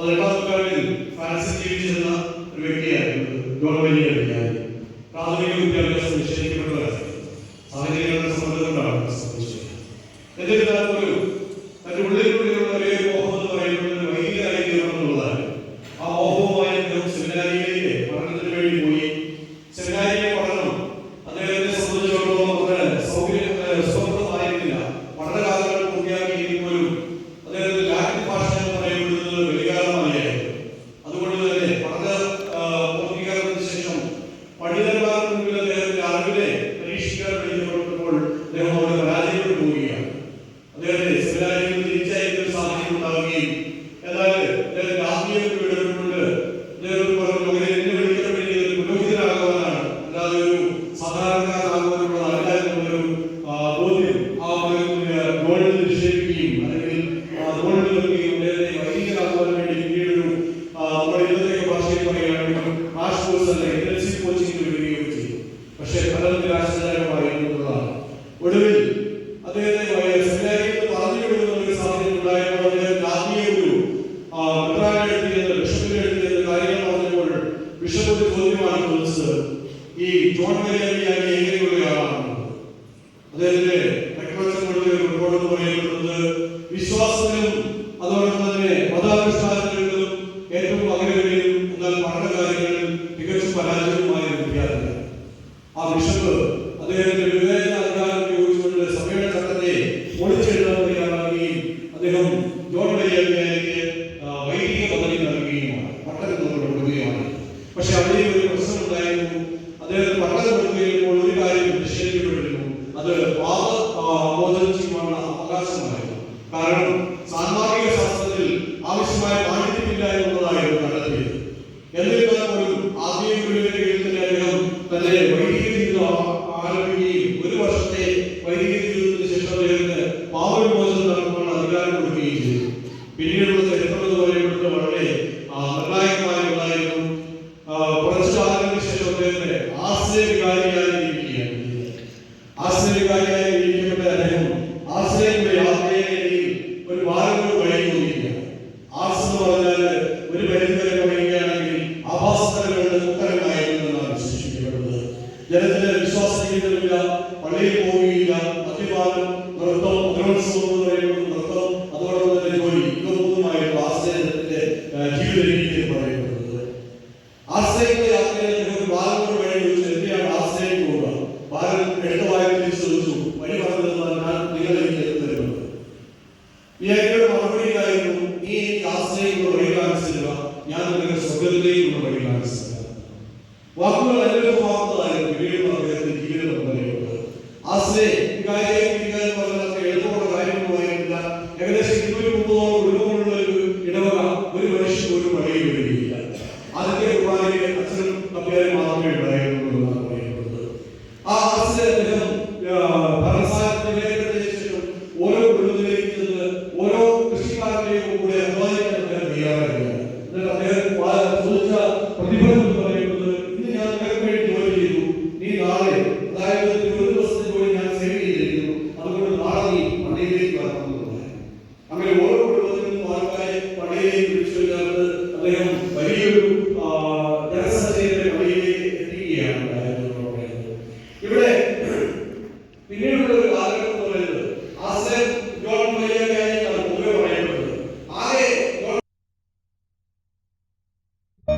പതിനെട്ടാമക്കാരിൽ ഫ്രാൻസിൽ ജീവിച്ചിരുന്ന ഒരു വ്യക്തിയായിരുന്നു ഗവൺമെന്റിന്റെ വ്യക്തിയായിരുന്നു പ്രാഥമിക വിദ്യാഭ്യാസം നിഷേധിക്കപ്പെട്ട സാഹചര്യങ്ങളുടെ സമ്മതം കൊണ്ടാണ് സംഭവിച്ചത് എന്നിട്ട് sadakatı വെളിപ്പെടുമ്പോൾ എന്ന് പറയപ്പെടുന്നത് വിശ്വാസത്തിലും അതോടൊപ്പം തന്നെ മതാനുഷ്ഠാനങ്ങളിലും ഏറ്റവും അകലകളിലും എന്നാൽ പഠന തികച്ചും പരാജയവുമായ വിദ്യാർത്ഥി ആ ബിഷപ്പ് അദ്ദേഹത്തിന്റെ വിവേചന അധികാരം ഉപയോഗിച്ചുകൊണ്ട് സഭയുടെ ചട്ടത്തെ ഒളിച്ചെഴുതാൻ തയ്യാറാക്കുകയും അദ്ദേഹം ജോൺ വരിയാലിക്ക് വൈദിക പദവി നൽകുകയുമാണ്. പട്ടം കൊടുക്കുകയാണ്. പക്ഷെ അവിടെ ഒരു പ്രശ്നം ഉണ്ടായിരുന്നു ചെയ്തില്ല എന്നതായിരുന്നു ജനത്തിന് വിശ്വാസത്തിലേക്കില്ല പള്ളിയിൽ പോവുകയില്ല മദ്യപാനം നൃത്തം ബ്രഹ്മോത്സവം ഏകദേശം ഇരുന്നൂറ്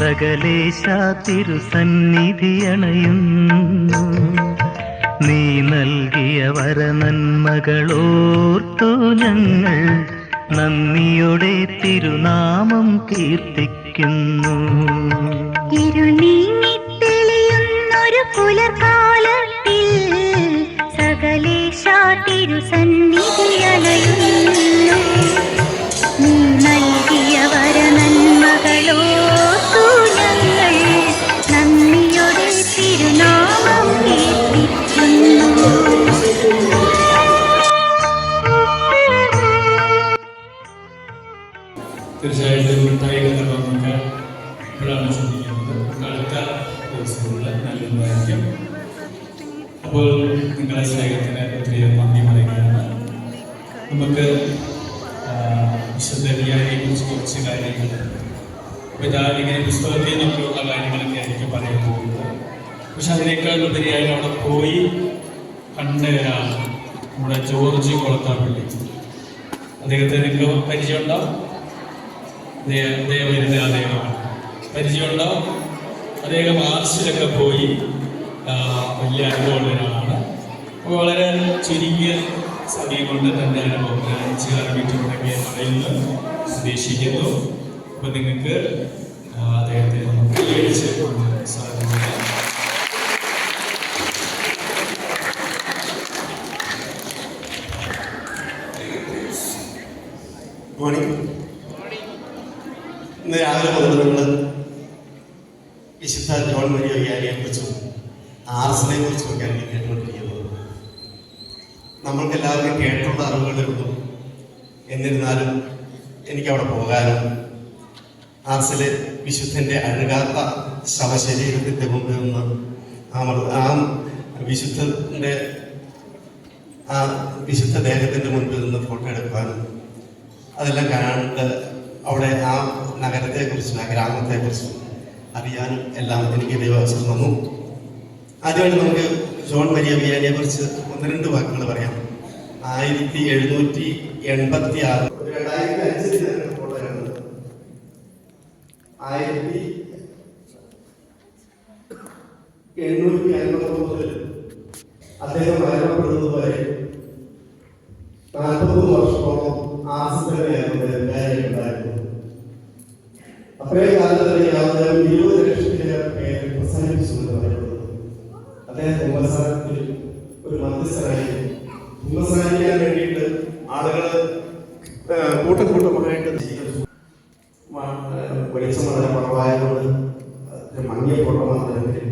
സകലേശ തിരുസന്നിധി അണയുന്നു നീ നൽകിയ വരനന്മകളോർത്തു ഞങ്ങൾ നന്ദിയുടെ തിരുനാമം കീർത്തിക്കുന്നു. ഇരുനീങ്ങിത്തെളിയുന്നൊരു പുലർകാലത്തിൽ സകലേശ തിരുസന്നിധി അണയുന്നു തീർച്ചയായിട്ടും മിഠായി കഥകളൊക്കെ ഇപ്പോഴാണ് ശ്രദ്ധിക്കുന്നത് അടുത്ത ദിവസങ്ങളിൽ നൽകുന്നതായിരിക്കും അപ്പോൾ നിങ്ങളെ സ്നേഹത്തിന് ഒത്തിരി നന്ദി പറയുകയാണ്. നമുക്ക് വിശുദ്ധ വിചാരിയെക്കുറിച്ച് കുറച്ച് കാര്യങ്ങൾ. വിചാരിങ്ങനെ പുസ്തകത്തിൽ നിന്നൊക്കെയുള്ള കാര്യങ്ങളൊക്കെ ആയിരിക്കും പറയാൻ പോകുന്നത് പക്ഷെ അതിനേക്കാൾ ഉപരിയായി അവിടെ പോയി കണ്ട ഒരാളാണ് നമ്മുടെ ജോർജ് കൊളത്താപ്പള്ളി അദ്ദേഹത്തെ നിങ്ങൾക്ക് പരിചയം ഉണ്ടാവും ദൈവമിരുന്ന ദൈവമാണ് പരിചയമുണ്ടോ? അദ്ദേഹം ആർസിലൊക്കെ പോയി വലിയ അനുഭവമുള്ള ഒരാളാണ്. അപ്പോൾ വളരെ ചുരുങ്ങിയ സമയം കൊണ്ട് തന്റെ അനുഭവം അഞ്ച് കിലോമീറ്റർ തുടങ്ങിയ പറയുന്നത് പ്രതീക്ഷിക്കുന്നു അപ്പോൾ നിങ്ങൾക്ക് അദ്ദേഹത്തെ നമുക്ക് Morning. രാവിലെ മുതൽ വിശുദ്ധ ജോൺ മരിയ വികാരിയെ കുറിച്ചും ആർസിനെ കുറിച്ചും ഒക്കെ ഈ കേട്ടുകൊണ്ടിരിക്കുന്നത് നമ്മൾക്ക് എല്ലാവർക്കും കേട്ടുള്ള അറിവുകളേ എന്നിരുന്നാലും എനിക്ക് അവിടെ പോകാനും ആർസിലെ വിശുദ്ധന്റെ അഴുകാത്ത ശവശരീരത്തിന്റെ മുമ്പിൽ നിന്ന് ആ ആ വിശുദ്ധന്റെ ആ വിശുദ്ധ ദേഹത്തിന്റെ മുൻപിൽ നിന്ന് ഫോട്ടോ എടുക്കാനും അതെല്ലാം കണ്ട് അവിടെ ആ നഗരത്തെക്കുറിച്ചും ആ ഗ്രാമത്തെക്കുറിച്ചും അറിയാനും എല്ലാം എനിക്ക് ദൈവവശം തന്നു ആദ്യമായിട്ട് നമുക്ക് ജോൺ മരിയ ബിയാനിയെ കുറിച്ച് ഒന്ന് രണ്ട് വാക്കുകൾ പറയാം. ആയിരത്തി എഴുന്നൂറ്റി എൺപത്തി ആറ് രണ്ടായിരത്തി അഞ്ചിൽ ആയിരത്തി എണ്ണൂറ്റി അൻപത്തി ഒമ്പതിൽ അദ്ദേഹം മരണപ്പെടുന്നതുവരെ നാൽപ്പത് വർഷത്തോളം ഉണ്ടായിരുന്നു അത്രയും കാലത്ത് യാതൊരു ഇരുപത് ലക്ഷത്തിലേറെ പേരെ പ്രസംഗിച്ചു എന്ന് പറയുന്നത് അദ്ദേഹം കുമ്പസാരത്തിൽ ഒരു മധ്യസ്ഥനായി. കുമ്പസാരിക്കാൻ വേണ്ടിയിട്ട് ആളുകൾ കൂട്ടം കൂട്ടമായിട്ട് വെളിച്ചം വളരെ കുറവായതുകൊണ്ട് മങ്ങിയ കൂട്ടമാണ് മാത്രമേ